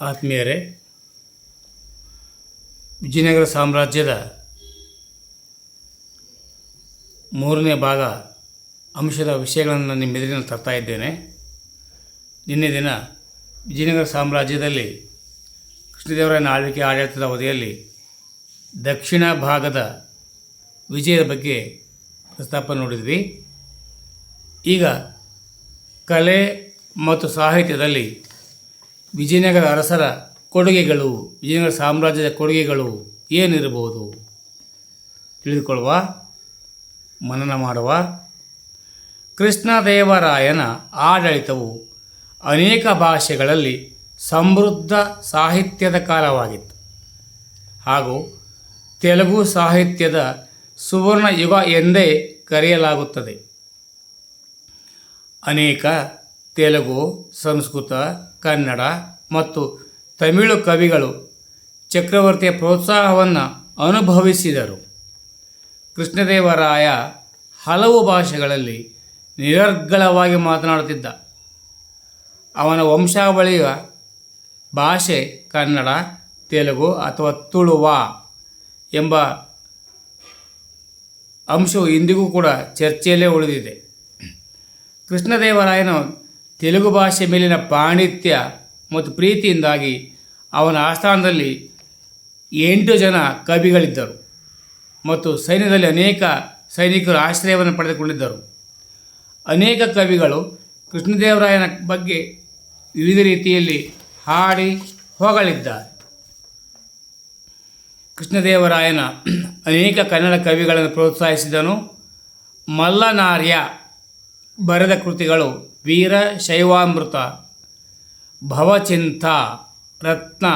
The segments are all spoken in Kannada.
ಆತ್ಮೀಯರೇ, ವಿಜಯನಗರ ಸಾಮ್ರಾಜ್ಯದ ಮೂರನೇ ಭಾಗ ಅಂಶದ ವಿಷಯಗಳನ್ನು ನಿಮ್ಮ ಎದುರಿನಲ್ಲಿ ತರ್ತಾ ಇದ್ದೇನೆ. ನಿನ್ನೆ ದಿನ ವಿಜಯನಗರ ಸಾಮ್ರಾಜ್ಯದಲ್ಲಿ ಕೃಷ್ಣದೇವರಾಯನ ಆಳ್ವಿಕೆ ಆಡಳಿತದ ಅವಧಿಯಲ್ಲಿ ದಕ್ಷಿಣ ಭಾಗದ ವಿಜಯದ ಬಗ್ಗೆ ಪ್ರಸ್ತಾಪ ನೋಡಿದ್ವಿ. ಈಗ ಕಲೆ ಮತ್ತು ಸಾಹಿತ್ಯದಲ್ಲಿ ವಿಜಯನಗರ ಅರಸರ ಕೊಡುಗೆಗಳು, ವಿಜಯನಗರ ಸಾಮ್ರಾಜ್ಯದ ಕೊಡುಗೆಗಳು ಏನಿರಬಹುದು? ತಿಳಿದುಕೊಳ್ಳುವ, ಮನನ ಮಾಡುವ ಕೃಷ್ಣದೇವರಾಯನ ಆಡಳಿತವು ಅನೇಕ ಭಾಷೆಗಳಲ್ಲಿ ಸಮೃದ್ಧ ಸಾಹಿತ್ಯದ ಕಾಲವಾಗಿತ್ತು. ಹಾಗೂ ತೆಲುಗು ಸಾಹಿತ್ಯದ ಸುವರ್ಣ ಯುಗ ಎಂದೇ ಕರೆಯಲಾಗುತ್ತದೆ. ಅನೇಕ ತೆಲುಗು, ಸಂಸ್ಕೃತ, ಕನ್ನಡ ಮತ್ತು ತಮಿಳು ಕವಿಗಳು ಚಕ್ರವರ್ತಿಯ ಪ್ರೋತ್ಸಾಹವನ್ನು ಅನುಭವಿಸಿದರು. ಕೃಷ್ಣದೇವರಾಯ ಹಲವು ಭಾಷೆಗಳಲ್ಲಿ ನಿರರ್ಗಳವಾಗಿ ಮಾತನಾಡುತ್ತಿದ್ದ. ಅವನ ವಂಶಾವಳಿಯ ಭಾಷೆ ಕನ್ನಡ, ತೆಲುಗು ಅಥವಾ ತುಳುವ ಎಂಬ ಅಂಶವು ಇಂದಿಗೂ ಕೂಡ ಚರ್ಚೆಯಲ್ಲೇ ಉಳಿದಿದೆ. ಕೃಷ್ಣದೇವರಾಯನ ತೆಲುಗು ಭಾಷೆ ಮೇಲಿನ ಪಾಂಡಿತ್ಯ ಮತ್ತು ಪ್ರೀತಿಯಿಂದಾಗಿ ಅವನ ಆಸ್ಥಾನದಲ್ಲಿ ಎಂಟು ಜನ ಕವಿಗಳಿದ್ದರು ಮತ್ತು ಸೈನ್ಯದಲ್ಲಿ ಅನೇಕ ಸೈನಿಕರು ಆಶ್ರಯವನ್ನು ಪಡೆದುಕೊಂಡಿದ್ದರು. ಅನೇಕ ಕವಿಗಳು ಕೃಷ್ಣದೇವರಾಯನ ಬಗ್ಗೆ ವಿವಿಧ ರೀತಿಯಲ್ಲಿ ಹಾಡಿ ಹೊಗಳಿದ್ದಾರೆ ಕೃಷ್ಣದೇವರಾಯನ ಅನೇಕ ಕನ್ನಡ ಕವಿಗಳನ್ನು ಪ್ರೋತ್ಸಾಹಿಸಿದನು. ಮಲ್ಲನಾರ್ಯ ಬರೆದ ಕೃತಿಗಳು ವೀರ ಶೈವಾಮೃತ, ಭವಚಿಂತ, ರತ್ನ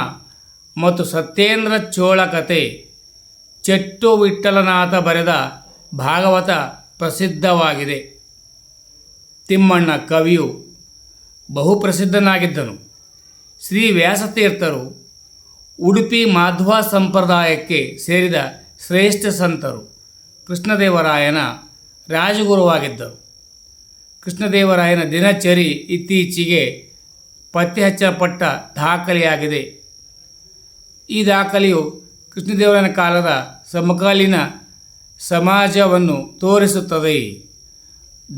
ಮತ್ತು ಸತ್ಯೇಂದ್ರ ಚೋಳ ಕತೆ ಚೆಟ್ಟು ವಿಠಲನಾಥ ಬರೆದ ಭಾಗವತ ಪ್ರಸಿದ್ಧವಾಗಿದೆ. ತಿಮ್ಮಣ್ಣ ಕವಿಯು ಬಹುಪ್ರಸಿದ್ಧನಾಗಿದ್ದನು. ಶ್ರೀ ವ್ಯಾಸತೀರ್ಥರು ಉಡುಪಿ ಮಾಧ್ವ ಸಂಪ್ರದಾಯಕ್ಕೆ ಸೇರಿದ ಶ್ರೇಷ್ಠ ಸಂತರು ಕೃಷ್ಣದೇವರಾಯನ ರಾಜಗುರುವಾಗಿದ್ದರು. ಕೃಷ್ಣದೇವರಾಯನ ದಿನಚರಿ ಇತ್ತೀಚೆಗೆ ಪತ್ತೆ ಹಚ್ಚಲ್ಪಟ್ಟ ದಾಖಲೆಯಾಗಿದೆ. ಈ ದಾಖಲೆಯು ಕೃಷ್ಣದೇವರಾಯನ ಕಾಲದ ಸಮಕಾಲೀನ ಸಮಾಜವನ್ನು ತೋರಿಸುತ್ತದೆ.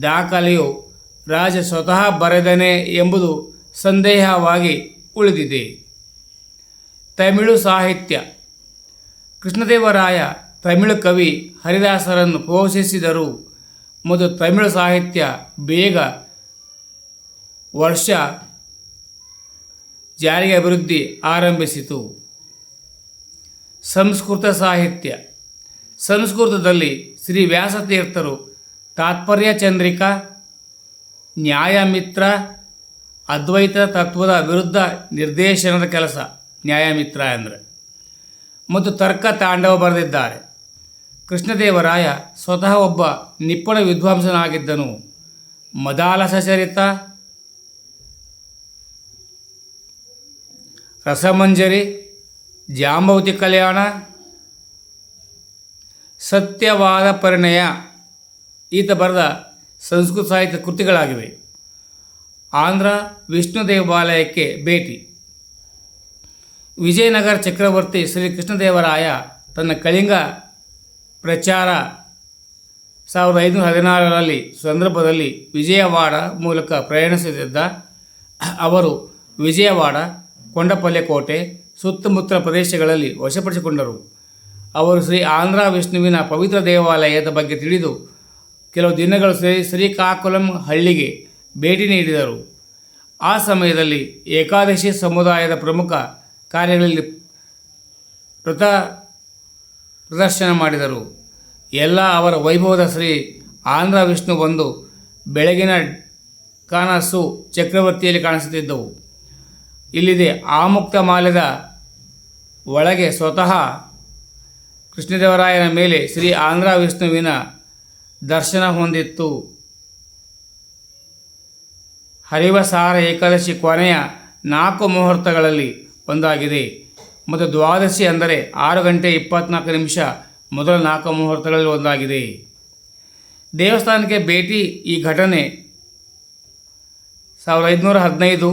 ದಾಖಲೆಯು ರಾಜ ಸ್ವತಃ ಬರೆದನೆ ಎಂಬುದು ಸಂದೇಹವಾಗಿ ಉಳಿದಿದೆ. ತಮಿಳು ಸಾಹಿತ್ಯ. ಕೃಷ್ಣದೇವರಾಯ ತಮಿಳು ಕವಿ ಹರಿದಾಸರನ್ನು ಪೋಷಿಸಿದರು. ಮತ್ತು ತಮಿಳು ಸಾಹಿತ್ಯ ಬೇಗ ವರ್ಷ ಜಾರಿಗೆ ಅಭಿವೃದ್ಧಿ ಆರಂಭಿಸಿತು. ಸಂಸ್ಕೃತ ಸಾಹಿತ್ಯ. ಸಂಸ್ಕೃತದಲ್ಲಿ ಶ್ರೀ ವ್ಯಾಸತೀರ್ಥರು ತಾತ್ಪರ್ಯ ಚಂದ್ರಿಕಾ, ನ್ಯಾಯಮಿತ್ರ, ಅದ್ವೈತ ತತ್ವದ ವಿರುದ್ಧ ನಿರ್ದೇಶನದ ಕೆಲಸ, ನ್ಯಾಯಮಿತ್ರ ಅಂದರೆ. ಮತ್ತು ತರ್ಕ ತಾಂಡವ ಬರೆದಿದ್ದಾರೆ. ಕೃಷ್ಣದೇವರಾಯ ಸ್ವತಃ ಒಬ್ಬ ನಿಪ್ಪಣ ವಿದ್ವಾಂಸನಾಗಿದ್ದನು. ಮದಾಲಸ ಚರಿತ ರಸಮಂಜರಿ ಜಾಂಬವತಿ ಕಲ್ಯಾಣ, ಸತ್ಯವಾದ ಪರಿಣಯ ಈತ ಬರೆದ ಸಂಸ್ಕೃತ ಸಾಹಿತ್ಯ ಕೃತಿಗಳಾಗಿವೆ. ಆಂಧ್ರ ವಿಷ್ಣು ದೇವಾಲಯಕ್ಕೆ ಭೇಟಿ. ವಿಜಯನಗರ ಚಕ್ರವರ್ತಿ ಶ್ರೀ ಕೃಷ್ಣದೇವರಾಯ ತನ್ನ ಕಳಿಂಗ ಪ್ರಚಾರ. ಸಾವಿರದ ಐನೂರ ಹದಿನಾರರಲ್ಲಿ ಸಂದರ್ಭದಲ್ಲಿ ವಿಜಯವಾಡ ಮೂಲಕ ಪ್ರಯಾಣಿಸುತ್ತಿದ್ದ ಅವರು ವಿಜಯವಾಡ ಕೊಂಡಪಲ್ಲೆ ಕೋಟೆ ಸುತ್ತಮುತ್ತಲ ಪ್ರದೇಶಗಳಲ್ಲಿ ವಶಪಡಿಸಿಕೊಂಡರು. ಅವರು ಶ್ರೀ ಆಂಧ್ರ ವಿಷ್ಣುವಿನ ಪವಿತ್ರ ದೇವಾಲಯದ ಬಗ್ಗೆ ತಿಳಿದು ಕೆಲವು ದಿನಗಳು ಶ್ರೀ ಶ್ರೀಕಾಕುಲಂ ಹಳ್ಳಿಗೆ ಭೇಟಿ ನೀಡಿದರು. ಆ ಸಮಯದಲ್ಲಿ ಏಕಾದಶಿ ಸಮುದಾಯದ ಪ್ರಮುಖ ಕಾರ್ಯಗಳಲ್ಲಿ ಪ್ರತ ಪ್ರದರ್ಶನ ಮಾಡಿದರು. ಎಲ್ಲ ಅವರ ವೈಭವದ ಶ್ರೀ ಆಂಧ್ರ ವಿಷ್ಣು ಬಂದು ಬೆಳಗಿನ ಕಾನಸು ಚಕ್ರವರ್ತಿಯಲ್ಲಿ ಕಾಣಿಸುತ್ತಿದ್ದವು. ಇಲ್ಲಿದೆ ಆಮುಕ್ತ ಮಾಲ್ಯದ ಒಳಗೆ ಸ್ವತಃ ಕೃಷ್ಣದೇವರಾಯನ ಮೇಲೆ ಶ್ರೀ ಆಂಧ್ರ ವಿಷ್ಣುವಿನ ದರ್ಶನ ಹೊಂದಿತ್ತು. ಹರಿವಸಾರ ಏಕಾದಶಿ ಕೊನೆಯ ನಾಲ್ಕು ಮುಹೂರ್ತಗಳಲ್ಲಿ ಒಂದಾಗಿದೆ. ಮತ್ತು ದ್ವಾದಶಿ ಅಂದರೆ ಆರು ಗಂಟೆ ಇಪ್ಪತ್ನಾಲ್ಕು ನಿಮಿಷ ಮೊದಲ ನಾಲ್ಕು ಮುಹೂರ್ತಗಳಲ್ಲಿ ಒಂದಾಗಿದೆ. ದೇವಸ್ಥಾನಕ್ಕೆ ಭೇಟಿ ಈ ಘಟನೆ ಸಾವಿರದ ಐದುನೂರ ಹದಿನೈದು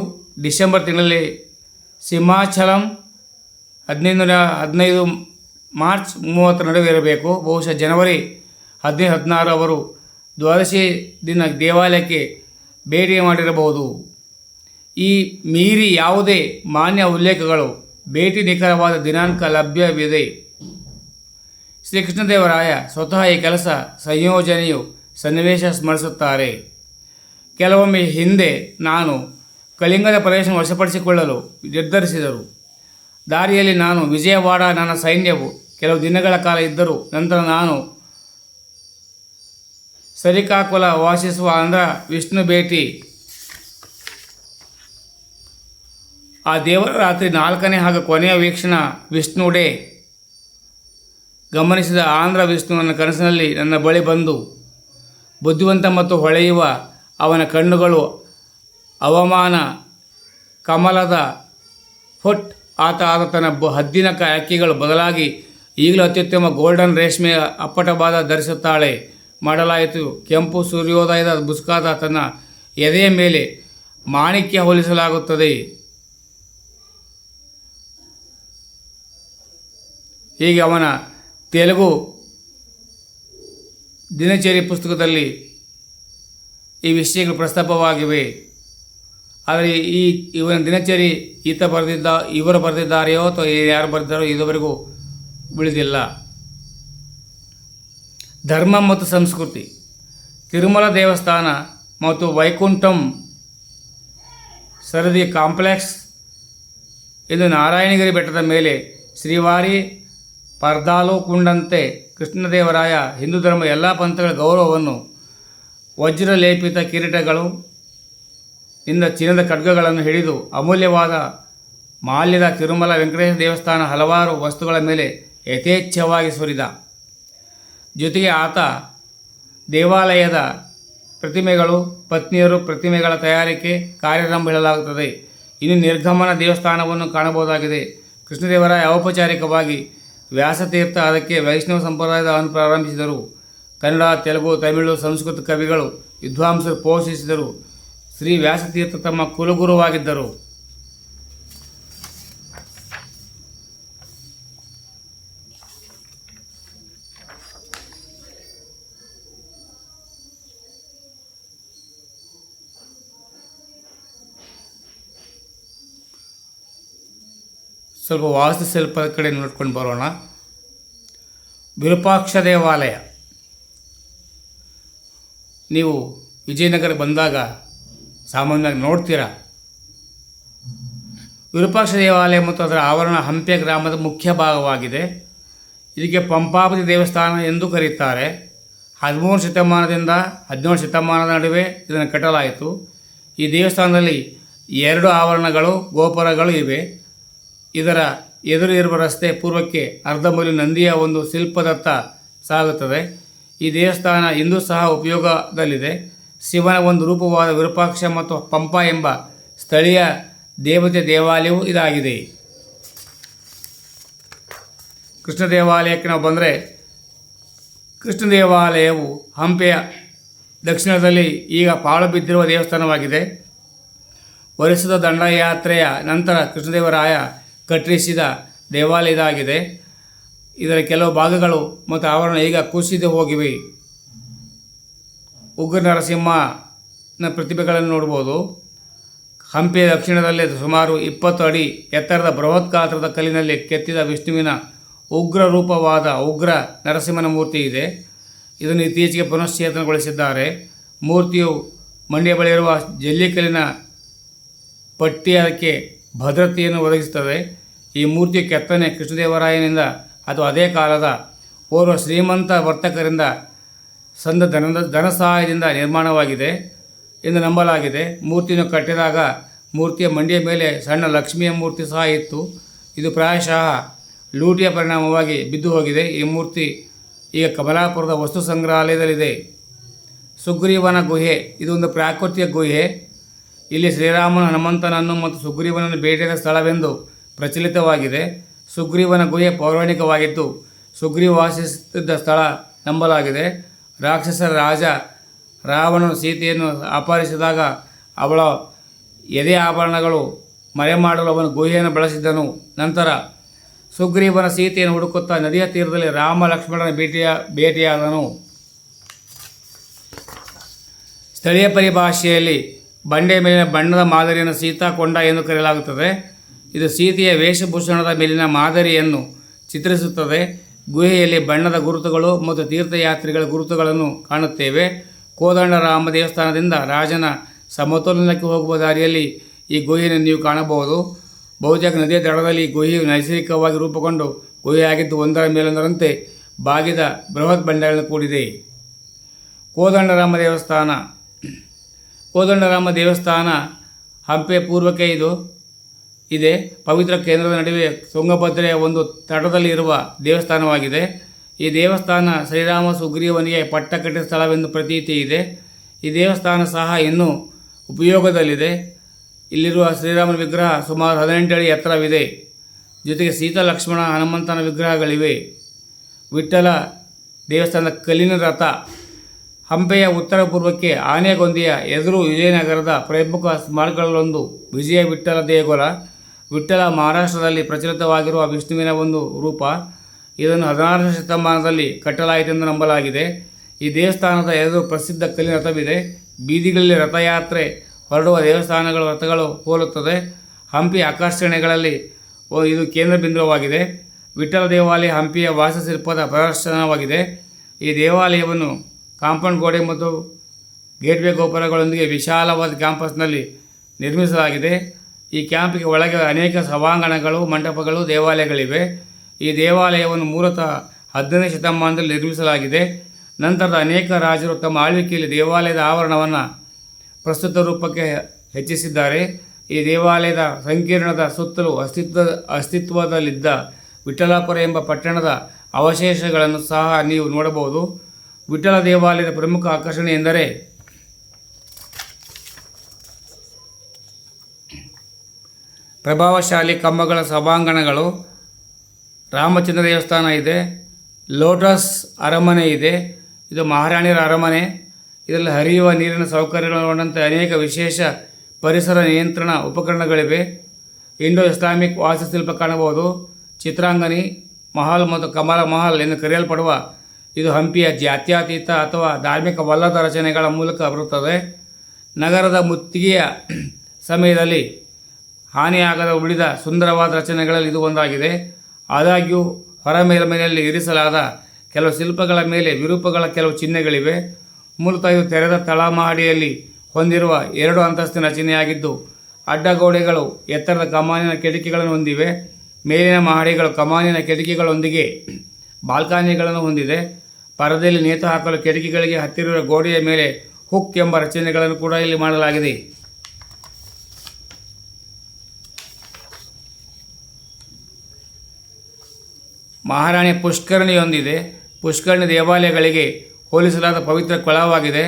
ಡಿಸೆಂಬರ್ ತಿಂಗಳಲ್ಲಿ ಸಿಂಹಾಚಲಂ ಹದಿನೈದು ನೂರ ಹದಿನೈದು ಮಾರ್ಚ್ ಮೂವತ್ತರ ನಡುವೆ ಇರಬೇಕು. ಬಹುಶಃ ಜನವರಿ ಹದಿನೈದು, ಹದಿನಾರು ಅವರು ದ್ವಾದಶಿ ದಿನ ದೇವಾಲಯಕ್ಕೆ ಭೇಟಿ ಮಾಡಿರಬಹುದು. ಈ ಮೀರಿ ಯಾವುದೇ ಮಾನ್ಯ ಉಲ್ಲೇಖಗಳು ಭೇಟಿ ನಿಖರವಾದ ದಿನಾಂಕ ಲಭ್ಯವಿದೆ. ಶ್ರೀಕೃಷ್ಣದೇವರಾಯ ಸ್ವತಃ ಈ ಕೆಲಸ ಸಂಯೋಜನೆಯು ಸನ್ನಿವೇಶ ಸ್ಮರಿಸುತ್ತಾರೆ. ಕೆಲವೊಮ್ಮೆ ಹಿಂದೆ ನಾನು ಕಳಿಂಗದ ಪ್ರದೇಶ ವಶಪಡಿಸಿಕೊಳ್ಳಲು ನಿರ್ಧರಿಸಿದರು. ದಾರಿಯಲ್ಲಿ ನಾನು ವಿಜಯವಾಡ ನನ್ನ ಸೈನ್ಯವು ಕೆಲವು ದಿನಗಳ ಕಾಲ ಇದ್ದರು ನಂತರ ನಾನು ಸರಿಕಾಕುಲ ವಾಸಿಸುವ ಅಂದ್ರ ವಿಷ್ಣು ಭೇಟಿ. ಆ ದೇವರ ರಾತ್ರಿ ನಾಲ್ಕನೇ ಹಾಗೂ ಕೊನೆಯ ವೀಕ್ಷಣ ವಿಷ್ಣು ಡೇ ಗಮನಿಸಿದ ಆಂಧ್ರ ವಿಷ್ಣುವನ ಕನಸಿನಲ್ಲಿ ನನ್ನ ಬಳಿ ಬಂದು ಬುದ್ಧಿವಂತ ಮತ್ತು ಹೊಳೆಯುವ ಅವನ ಕಣ್ಣುಗಳು ಅವಮಾನ, ಕಮಲದ ಫುಟ್, ಆತ ಆದ ತನ್ನ ಬ ಹದ್ದಿನ ಅಕ್ಕಿಗಳು ಬದಲಾಗಿ ಈಗಲೂ ಅತ್ಯುತ್ತಮ ಗೋಲ್ಡನ್ ರೇಷ್ಮೆಯ ಅಪ್ಪಟವಾದ ಧರಿಸುತ್ತಾಳೆ. ಮಾಡಲಾಯಿತು. ಕೆಂಪು ಸೂರ್ಯೋದಯದ ಬುಸ್ಕಾದ ತನ್ನ ಎದೆಯ ಮೇಲೆ ಮಾಣಿಕ್ಯ ಹೋಲಿಸಲಾಗುತ್ತದೆ. ಹೀಗೆ ಅವನ ತೆಲುಗು ದಿನಚರಿ ಪುಸ್ತಕದಲ್ಲಿ ಈ ವಿಷಯಗಳು ಪ್ರಸ್ತಾಪವಾಗಿವೆ. ಆದರೆ ಈ ಇವನ ದಿನಚರಿ ಈತ ಬರೆದಿದ್ದ, ಇವರು ಬರೆದಿದ್ದಾರೆಯೋ ಅಥವಾ ಯಾರು ಬರೆದಿದ್ದಾರೋ ಇದುವರೆಗೂ ಉಳಿದಿಲ್ಲ. ಧರ್ಮ ಮತ್ತು ಸಂಸ್ಕೃತಿ, ತಿರುಮಲ ದೇವಸ್ಥಾನ ಮತ್ತು ವೈಕುಂಠಂ ಸರದಿ ಕಾಂಪ್ಲೆಕ್ಸ್ ಇದು ನಾರಾಯಣಗಿರಿ ಬೆಟ್ಟದ ಮೇಲೆ ಶ್ರೀವಾರಿ ಪರ್ದಾಲು ಕುಂಡಂತೆ ಕೃಷ್ಣದೇವರಾಯ ಹಿಂದೂ ಧರ್ಮ ಎಲ್ಲ ಪಂಥಗಳ ಗೌರವವನ್ನು ವಜ್ರಲೇಪಿತ ಕಿರೀಟಗಳು ಇಂದ ಚಿನ್ನದ ಖಡ್ಗಗಳನ್ನು ಹಿಡಿದು ಅಮೂಲ್ಯವಾದ ಮಾಲ್ಯದ ತಿರುಮಲ ವೆಂಕಟೇಶ ದೇವಸ್ಥಾನ ಹಲವಾರು ವಸ್ತುಗಳ ಮೇಲೆ ಯಥೇಚ್ಛವಾಗಿ ಸುರಿದ. ಜೊತೆಗೆ ಆತ ದೇವಾಲಯದ ಪ್ರತಿಮೆಗಳು, ಪತ್ನಿಯರು ಪ್ರತಿಮೆಗಳ ತಯಾರಿಕೆ ಕಾರ್ಯಾರಂಭ ಇಡಲಾಗುತ್ತದೆ ಇನ್ನು ನಿರ್ಗಮನ ದೇವಸ್ಥಾನವನ್ನು ಕಾಣಬಹುದಾಗಿದೆ. ಕೃಷ್ಣದೇವರಾಯ ಔಪಚಾರಿಕವಾಗಿ ವ್ಯಾಸತೀರ್ಥ ಅದಕ್ಕೆ ವೈಷ್ಣವ ಸಂಪ್ರದಾಯವನ್ನು ಪ್ರಾರಂಭಿಸಿದರು. ಕನ್ನಡ, ತೆಲುಗು, ತಮಿಳು, ಸಂಸ್ಕೃತ ಕವಿಗಳು ವಿದ್ವಾಂಸರು ಪೋಷಿಸಿದರು. ಶ್ರೀ ವ್ಯಾಸತೀರ್ಥ ತಮ್ಮ ಕುಲಗುರುವಾಗಿದ್ದರು. ಸ್ವಲ್ಪ ವಾಸ್ತುಶಿಲ್ಪದ ಕಡೆ ನೋಡ್ಕೊಂಡು ಬರೋಣ. ವಿರೂಪಾಕ್ಷ ದೇವಾಲಯ. ನೀವು ವಿಜಯನಗರ ಬಂದಾಗ ಸಾಮಾನ್ಯವಾಗಿ ನೋಡ್ತೀರಾ? ವಿರೂಪಾಕ್ಷ ದೇವಾಲಯ ಮತ್ತು ಅದರ ಆವರಣ ಹಂಪೆ ಗ್ರಾಮದ ಮುಖ್ಯ ಭಾಗವಾಗಿದೆ. ಇದಕ್ಕೆ ಪಂಪಾಪತಿ ದೇವಸ್ಥಾನ ಎಂದು ಕರೆಯುತ್ತಾರೆ ಹದಿಮೂರು ಶತಮಾನದಿಂದ ಹದಿನೇಳು ಶತಮಾನದ ನಡುವೆ ಇದನ್ನು ಕಟ್ಟಲಾಯಿತು. ಈ ದೇವಸ್ಥಾನದಲ್ಲಿ ಎರಡು ಆವರಣಗಳು, ಗೋಪುರಗಳು ಇವೆ. ಇದರ ಎದುರು ಇರುವ ರಸ್ತೆ ಪೂರ್ವಕ್ಕೆ ಅರ್ಧ ನಂದಿಯ ಒಂದು ಶಿಲ್ಪದತ್ತ ಸಾಗುತ್ತದೆ. ಈ ದೇವಸ್ಥಾನ ಇಂದು ಸಹ ಉಪಯೋಗದಲ್ಲಿದೆ. ಶಿವನ ಒಂದು ರೂಪವಾದ ವಿರೂಪಾಕ್ಷ ಮತ್ತು ಪಂಪ ಎಂಬ ಸ್ಥಳೀಯ ದೇವತೆ ದೇವಾಲಯವು ಇದಾಗಿದೆ. ಕೃಷ್ಣ ದೇವಾಲಯಕ್ಕೆ ನಾವು ಬಂದರೆ ಕೃಷ್ಣ ದೇವಾಲಯವು ಹಂಪೆಯ ದಕ್ಷಿಣದಲ್ಲಿ ಈಗ ಪಾಳು ಬಿದ್ದಿರುವ ದೇವಸ್ಥಾನವಾಗಿದೆ. ವರಿಸದ ದಂಡಯಾತ್ರೆಯ ನಂತರ ಕೃಷ್ಣದೇವರಾಯ ಕಟ್ಟಿಸಿದ ದೇವಾಲಯ ಇದಾಗಿದೆ ಇದರ ಕೆಲವು ಭಾಗಗಳು ಮತ್ತು ಆವರಣ ಈಗ ಕುಸಿದು ಹೋಗಿವೆ. ಉಗ್ರ ನರಸಿಂಹನ ಪ್ರತಿಭೆಗಳನ್ನು ನೋಡ್ಬೋದು ಹಂಪಿಯ ದಕ್ಷಿಣದಲ್ಲಿ ಸುಮಾರು ಇಪ್ಪತ್ತು ಅಡಿ ಎತ್ತರದ ಬೃಹತ್ ಗಾತ್ರದ ಕಲ್ಲಿನಲ್ಲಿ ಕೆತ್ತಿದ ವಿಷ್ಣುವಿನ ಉಗ್ರ ರೂಪವಾದ ಉಗ್ರ ನರಸಿಂಹನ ಮೂರ್ತಿ ಇದೆ. ಇದನ್ನು ಇತ್ತೀಚೆಗೆ ಪುನಶ್ಚೇತನಗೊಳಿಸಿದ್ದಾರೆ. ಮೂರ್ತಿಯು ಮಂಡ್ಯ ಬಳಿಯಿರುವ ಜಲ್ಲಿಕಲ್ಲಿನ ಪಟ್ಟಿ ಅದಕ್ಕೆ ಭದ್ರತೆಯನ್ನು ಒದಗಿಸುತ್ತದೆ ಈ ಮೂರ್ತಿ ಕೆತ್ತನೆ ಕೃಷ್ಣದೇವರಾಯನಿಂದ ಅಥವಾ ಅದೇ ಕಾಲದ ಓರ್ವ ಶ್ರೀಮಂತ ವರ್ತಕರಿಂದ ಸಂದ ಧನದ ಧನ ಸಹಾಯದಿಂದ ನಿರ್ಮಾಣವಾಗಿದೆ ಎಂದು ನಂಬಲಾಗಿದೆ. ಮೂರ್ತಿಯನ್ನು ಕಟ್ಟಿದಾಗ ಮೂರ್ತಿಯ ಮಂಡಿಯ ಮೇಲೆ ಸಣ್ಣ ಲಕ್ಷ್ಮಿಯ ಮೂರ್ತಿ ಸಹ ಇತ್ತು. ಇದು ಪ್ರಾಯಶಃ ಲೂಟಿಯ ಪರಿಣಾಮವಾಗಿ ಬಿದ್ದು ಹೋಗಿದೆ. ಈ ಮೂರ್ತಿ ಈಗ ಕಮಲಾಪುರದ ವಸ್ತು ಸಂಗ್ರಹಾಲಯದಲ್ಲಿದೆ. ಸುಗ್ರೀವನ ಗುಹೆ, ಇದು ಒಂದು ಪ್ರಾಕೃತಿಕ ಗುಹೆ. ಇಲ್ಲಿ ಶ್ರೀರಾಮನು ಹನುಮಂತನನ್ನು ಮತ್ತು ಸುಗ್ರೀವನನ್ನು ಭೇಟಿಯಾದ ಸ್ಥಳವೆಂದು ಪ್ರಚಲಿತವಾಗಿದೆ. ಸುಗ್ರೀವನ ಗುಹೆ ಪೌರಾಣಿಕವಾಗಿದ್ದು, ಸುಗ್ರೀವ ವಾಸಿಸುತ್ತಿದ್ದ ಸ್ಥಳ ನಂಬಲಾಗಿದೆ. ರಾಕ್ಷಸರ ರಾಜ ರಾವಣನು ಸೀತೆಯನ್ನು ಅಪಹರಿಸಿದಾಗ ಅವಳ ಎದೆ ಆಭರಣಗಳು ಮರೆ ಮಾಡಲು ಅವನು ಗುಹೆಯನ್ನು ಬಳಸಿದ್ದನು ನಂತರ ಸುಗ್ರೀವನ ಸೀತೆಯನ್ನು ಹುಡುಕುತ್ತಾ ನದಿಯ ತೀರದಲ್ಲಿ ರಾಮ ಲಕ್ಷ್ಮಣನ ಭೇಟಿಯ, ಭೇಟಿಯಾದನು. ಸ್ಥಳೀಯ ಪರಿಭಾಷೆಯಲ್ಲಿ ಬಂಡೆ ಮೇಲಿನ ಬಣ್ಣದ ಮಾದರಿಯನ್ನು ಸೀತಾಕೊಂಡ ಎಂದು ಕರೆಯಲಾಗುತ್ತದೆ. ಇದು ಸೀತೆಯ ವೇಷಭೂಷಣದ ಮೇಲಿನ ಮಾದರಿಯನ್ನು ಚಿತ್ರಿಸುತ್ತದೆ. ಗುಹೆಯಲ್ಲಿ ಬಣ್ಣದ ಗುರುತುಗಳು ಮತ್ತು ತೀರ್ಥಯಾತ್ರಿಗಳ ಗುರುತುಗಳನ್ನು ಕಾಣುತ್ತೇವೆ. ಕೋದಂಡರಾಮ ದೇವಸ್ಥಾನದಿಂದ ರಾಜನ ಸಮತೋಲನಕ್ಕೆ ಹೋಗುವ ದಾರಿಯಲ್ಲಿ ಈ ಗುಹೆಯನ್ನು ನೀವು ಕಾಣಬಹುದು. ಬಹುತೇಕ ನದಿಯ ದಡದಲ್ಲಿ ಗುಹೆಯು ನೈಸರ್ಗಿಕವಾಗಿ ರೂಪುಗೊಂಡು ಗುಹೆಯಾಗಿದ್ದು ಒಂದರ ಮೇಲೊಂದರಂತೆ ಬಾಗಿದ ಬೃಹತ್ ಬಂಡೆಗಳನ್ನು ಕೂಡಿದೆ. ಕೋದಂಡರಾಮ ದೇವಸ್ಥಾನ ಕೋದಂಡರಾಮ ದೇವಸ್ಥಾನ ಹಂಪೆ ಪೂರ್ವಕ್ಕೆ ಇದು. ಇದೆ. ಪವಿತ್ರ ಕೇಂದ್ರದ ನಡುವೆ ತುಂಗಭದ್ರೆಯ ಒಂದು ತಟದಲ್ಲಿ ಇರುವ ದೇವಸ್ಥಾನವಾಗಿದೆ. ಈ ದೇವಸ್ಥಾನ ಶ್ರೀರಾಮ ಸುಗ್ರೀವನಿಗೆ ಪಟ್ಟ ಕಟ್ಟಿದ ಸ್ಥಳವೆಂದು ಪ್ರತೀತಿ ಇದೆ. ಈ ದೇವಸ್ಥಾನ ಸಹ ಇನ್ನೂ ಉಪಯೋಗದಲ್ಲಿದೆ. ಇಲ್ಲಿರುವ ಶ್ರೀರಾಮನ ವಿಗ್ರಹ ಸುಮಾರು ಹದಿನೆಂಟು ಅಡಿ ಎತ್ತರವಿದೆ. ಜೊತೆಗೆ ಸೀತಾ, ಲಕ್ಷ್ಮಣ, ಹನುಮಂತನ ವಿಗ್ರಹಗಳಿವೆ. ವಿಠ್ಠಲ ದೇವಸ್ಥಾನದ ಕಲ್ಲಿನ ರಥ ಹಂಪೆಯ ಉತ್ತರ ಪೂರ್ವಕ್ಕೆ ಆನೆಗೊಂದಿಯ ಎದುರು ವಿಜಯನಗರದ ಪ್ರಮುಖ ಸ್ಮಾರಕಗಳಲ್ಲೊಂದು ವಿಜಯ ವಿಠ್ಠಲ ದೇಗುಲ. ವಿಠ್ಠಲ ಮಹಾರಾಷ್ಟ್ರದಲ್ಲಿ ಪ್ರಚಲಿತವಾಗಿರುವ ವಿಷ್ಣುವಿನ ಒಂದು ರೂಪ. ಇದನ್ನು ಹದಿನಾರನೇ ಶತಮಾನದಲ್ಲಿ ಕಟ್ಟಲಾಯಿತೆಂದು ನಂಬಲಾಗಿದೆ. ಈ ದೇವಸ್ಥಾನದ ಎದುರು ಪ್ರಸಿದ್ಧ ಕಲ್ಲಿನ ರಥವಿದೆ. ಬೀದಿಗಳಲ್ಲಿ ರಥಯಾತ್ರೆ ಹೊರಡುವ ದೇವಸ್ಥಾನಗಳ ರಥಗಳು ಹೋಲುತ್ತದೆ. ಹಂಪಿ ಆಕರ್ಷಣೆಗಳಲ್ಲಿ ಇದು ಕೇಂದ್ರ ಬಿಂದುವಾಗಿದೆ ವಿಠ್ಠಲ ದೇವಾಲಯ ಹಂಪಿಯ ವಾಸ್ತುಶಿಲ್ಪದ ಪ್ರದರ್ಶನವಾಗಿದೆ. ಈ ದೇವಾಲಯವನ್ನು ಕಾಂಪೌಂಡ್ ಗೋಡೆ ಮತ್ತು ಗೇಟ್ವೇ ಗೋಪುರಗಳೊಂದಿಗೆ ವಿಶಾಲವಾದ ಕ್ಯಾಂಪಸ್ನಲ್ಲಿ ನಿರ್ಮಿಸಲಾಗಿದೆ. ಈ ಕ್ಯಾಂಪಿಗೆ ಒಳಗೆ ಅನೇಕ ಸಭಾಂಗಣಗಳು, ಮಂಟಪಗಳು, ದೇವಾಲಯಗಳಿವೆ. ಈ ದೇವಾಲಯವನ್ನು ಮೂಲತಃ ಹದಿನೈದು ಶತಮಾನದಲ್ಲಿ ನಿರ್ಮಿಸಲಾಗಿದೆ. ನಂತರದ ಅನೇಕ ರಾಜರು ತಮ್ಮ ಆಳ್ವಿಕೆಯಲ್ಲಿ ದೇವಾಲಯದ ಆವರಣವನ್ನು ಪ್ರಸ್ತುತ ರೂಪಕ್ಕೆ ಹೆಚ್ಚಿಸಿದ್ದಾರೆ. ಈ ದೇವಾಲಯದ ಸಂಕೀರ್ಣದ ಸುತ್ತಲೂ ಅಸ್ತಿತ್ವ, ಅಸ್ತಿತ್ವದಲ್ಲಿದ್ದ ವಿಠಲಾಪುರ ಎಂಬ ಪಟ್ಟಣದ ಅವಶೇಷಗಳನ್ನು ಸಹ ನೀವು ನೋಡಬಹುದು. ವಿಠಲ ದೇವಾಲಯದ ಪ್ರಮುಖ ಆಕರ್ಷಣೆ ಎಂದರೆ ಪ್ರಭಾವಶಾಲಿ ಕಂಬಗಳ ಸಭಾಂಗಣಗಳು, ರಾಮಚಂದ್ರ ದೇವಸ್ಥಾನ ಇದೆ, ಲೋಟಸ್ ಅರಮನೆ ಇದೆ, ಇದು ಮಹಾರಾಣಿಯರ ಅರಮನೆ, ಇದರಲ್ಲಿ ಹರಿಯುವ ನೀರಿನ ಸೌಕರ್ಯಗಳನ್ನೊಳಗೊಂಡಂತೆ ಅನೇಕ ವಿಶೇಷ ಪರಿಸರ ನಿಯಂತ್ರಣ ಉಪಕರಣಗಳಿವೆ. ಇಂಡೋ ಇಸ್ಲಾಮಿಕ್ ವಾಸ್ತುಶಿಲ್ಪ ಕಾಣಬಹುದು. ಚಿತ್ರಾಂಗನಿ ಮಹಲ್ ಮತ್ತು ಕಮಲ ಮಹಲ್ ಎಂದು ಕರೆಯಲ್ಪಡುವ ಇದು ಹಂಪಿಯ ಜಾತ್ಯಾತೀತ ಅಥವಾ ಧಾರ್ಮಿಕವಲ್ಲದ ರಚನೆಗಳ ಮೂಲಕ ಬರುತ್ತದೆ. ನಗರದ ಮುತ್ತಿಗೆಯ ಸಮಯದಲ್ಲಿ ಹಾನಿಯಾಗದ ಉಳಿದ ಸುಂದರವಾದ ರಚನೆಗಳಲ್ಲಿ ಇದು ಒಂದಾಗಿದೆ. ಆದಾಗ್ಯೂ ಹೊರ ಮೇಲ್ಮೈಯಲ್ಲಿ ಇರಿಸಲಾದ ಕೆಲವು ಶಿಲ್ಪಗಳ ಮೇಲೆ ವಿರೂಪಗಳ ಕೆಲವು ಚಿಹ್ನೆಗಳಿವೆ. ಮೂಲತಃ ಇದು ತೆರೆದ ತಳಮಹಡಿಯಲ್ಲಿ ಹೊಂದಿರುವ ಎರಡು ಅಂತಸ್ತಿನ ರಚನೆಯಾಗಿದ್ದು ಅಡ್ಡಗೋಡೆಗಳು ಎತ್ತರದ ಕಮಾನಿನ ಕಿಟಕಿಗಳನ್ನು ಹೊಂದಿವೆ. ಮೇಲಿನ ಮಹಡಿಗಳು ಕಮಾನಿನ ಕಿಟಕಿಗಳೊಂದಿಗೆ ಬಾಲ್ಕನಿಗಳನ್ನು ಹೊಂದಿದೆ. ಪರದೆಯಲ್ಲಿ ನೇತು ಹಾಕಲು ಕಿಟಕಿಗಳಿಗೆ ಹತ್ತಿರುವ ಗೋಡೆಯ ಮೇಲೆ ಹುಕ್ ಎಂಬ ರಚನೆಗಳನ್ನು ಕೂಡ ಇಲ್ಲಿ ಮಾಡಲಾಗಿದೆ. ಮಹಾರಾಣಿ ಪುಷ್ಕರಣಿಯೊಂದಿದೆ. ಪುಷ್ಕರಣಿ ದೇವಾಲಯಗಳಿಗೆ ಹೋಲಿಸಲಾದ ಪವಿತ್ರ ಕೊಳವಾಗಿದೆ.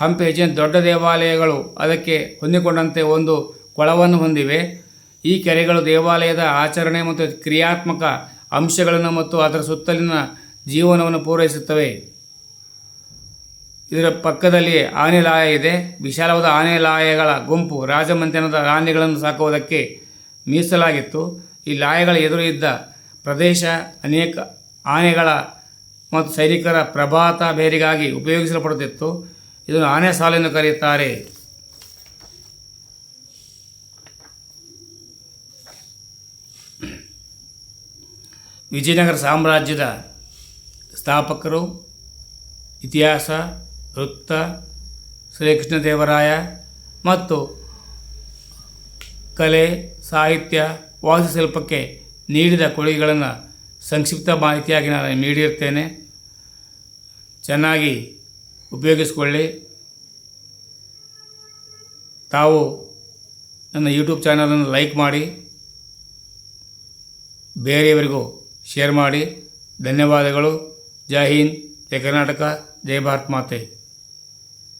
ಹಂಪಿ ಹೆಚ್ಚಿನ ದೊಡ್ಡ ದೇವಾಲಯಗಳು ಅದಕ್ಕೆ ಹೊಂದಿಕೊಂಡಂತೆ ಒಂದು ಕೊಳವನ್ನು ಹೊಂದಿವೆ. ಈ ಕೆರೆಗಳು ದೇವಾಲಯದ ಆಚರಣೆ ಮತ್ತು ಕ್ರಿಯಾತ್ಮಕ ಅಂಶಗಳನ್ನು ಮತ್ತು ಅದರ ಸುತ್ತಲಿನ ಜೀವನವನ್ನು ಪೂರೈಸುತ್ತವೆ. ಇದರ ಪಕ್ಕದಲ್ಲಿ ಆನೆಲಾಯ ಇದೆ. ವಿಶಾಲವಾದ ಆನೆಲಾಯಗಳ ಗುಂಪು ರಾಜಮಂತ್ಯನದ ರಾಣಿಗಳನ್ನು ಸಾಕುವುದಕ್ಕೆ ಮೀಸಲಾಗಿತ್ತು. ಈ ಲಾಯಗಳ ಎದುರು ಇದ್ದ ಪ್ರದೇಶ ಅನೇಕ ಆನೆಗಳ ಮತ್ತು ಸೈನಿಕರ ಪ್ರಭಾತ ಬೇರಿಗಾಗಿ ಉಪಯೋಗಿಸಲ್ಪಡುತ್ತಿತ್ತು. ಇದನ್ನು ಆನೆ ಸಾಲು ಎಂದು ಕರೆಯುತ್ತಾರೆ. ವಿಜಯನಗರ ಸಾಮ್ರಾಜ್ಯದ ಸ್ಥಾಪಕರು, ಇತಿಹಾಸ, ವೃತ್ತ, ಶ್ರೀಕೃಷ್ಣದೇವರಾಯ ಮತ್ತು ಕಲೆ, ಸಾಹಿತ್ಯ ವಾಸ್ತುಶಿಲ್ಪಕ್ಕೆ ನೀಡಿದ ಕೊಡುಗೆಗಳನ್ನು ಸಂಕ್ಷಿಪ್ತ ಮಾಹಿತಿಯಾಗಿ ನಾನು ನೀಡಿರ್ತೇನೆ ಚೆನ್ನಾಗಿ ಉಪಯೋಗಿಸಿಕೊಳ್ಳಿ. ತಾವು ನನ್ನ ಯೂಟ್ಯೂಬ್ ಚಾನಲನ್ನು ಲೈಕ್ ಮಾಡಿ, ಬೇರೆಯವರಿಗೂ ಶೇರ್ ಮಾಡಿ. ಧನ್ಯವಾದಗಳು. जय हिंद जय कर्नाटका जय भारत माते